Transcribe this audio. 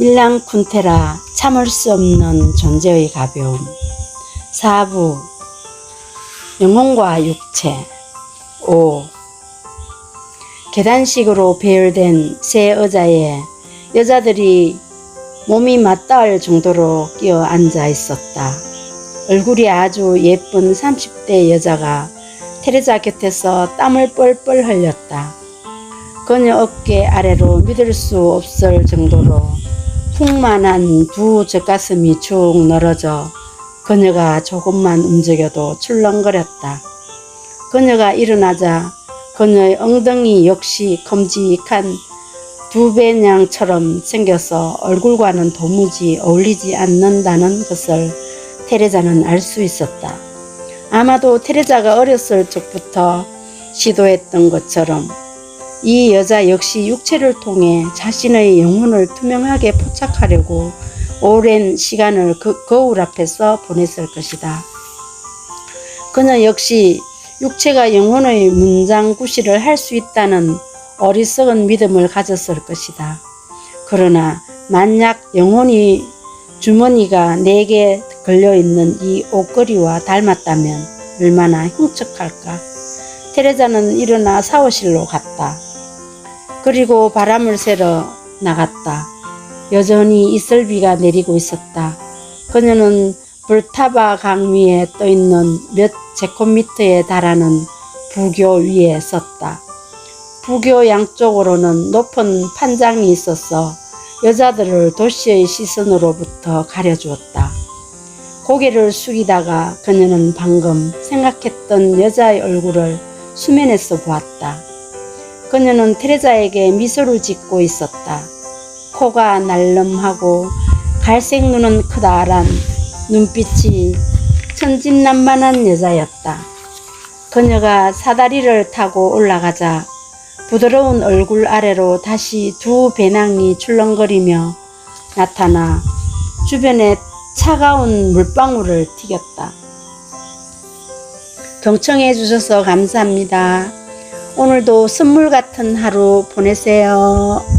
밀랑 쿤테라 참을 수 없는 존재의 가벼움. 사부 영혼과 육체. 5. 계단식으로 배열된 새 의자에 여자들이 몸이 맞닿을 정도로 끼어 앉아 있었다. 얼굴이 아주 예쁜 30대 여자가 테레자 곁에서 땀을 뻘뻘 흘렸다. 그녀 어깨 아래로 믿을 수 없을 정도로 풍만한 두 젖가슴이 쭉 늘어져 그녀가 조금만 움직여도 출렁거렸다. 그녀가 일어나자 그녀의 엉덩이 역시 큼직한 두 배냥처럼 생겨서 얼굴과는 도무지 어울리지 않는다는 것을 테레자는 알 수 있었다. 아마도 테레자가 어렸을 적부터 시도했던 것처럼 이 여자 역시 육체를 통해 자신의 영혼을 투명하게 포착하려고 오랜 시간을 그 거울 앞에서 보냈을 것이다. 그녀 역시 육체가 영혼의 문장구시를 할 수 있다는 어리석은 믿음을 가졌을 것이다. 그러나 만약 영혼이 주머니가 네개 걸려 있는 이 옷걸이와 닮았다면 얼마나 흉측할까? 테레자는 일어나 샤워실로 갔다. 그리고 바람을 쐬러 나갔다. 여전히 이슬비가 내리고 있었다. 그녀는 불타바 강 위에 떠 있는 몇 제곱미터에 달하는 부교 위에 섰다. 부교 양쪽으로는 높은 판장이 있어서 여자들을 도시의 시선으로부터 가려주었다. 고개를 숙이다가 그녀는 방금 생각했던 여자의 얼굴을 수면에서 보았다. 그녀는 테레자에게 미소를 짓고 있었다. 코가 날름하고 갈색 눈은 크다란 눈빛이 천진난만한 여자였다. 그녀가 사다리를 타고 올라가자 부드러운 얼굴 아래로 다시 두 배낭이 출렁거리며 나타나 주변에 차가운 물방울을 튀겼다. 경청해 주셔서 감사합니다. 오늘도 선물 같은 하루 보내세요.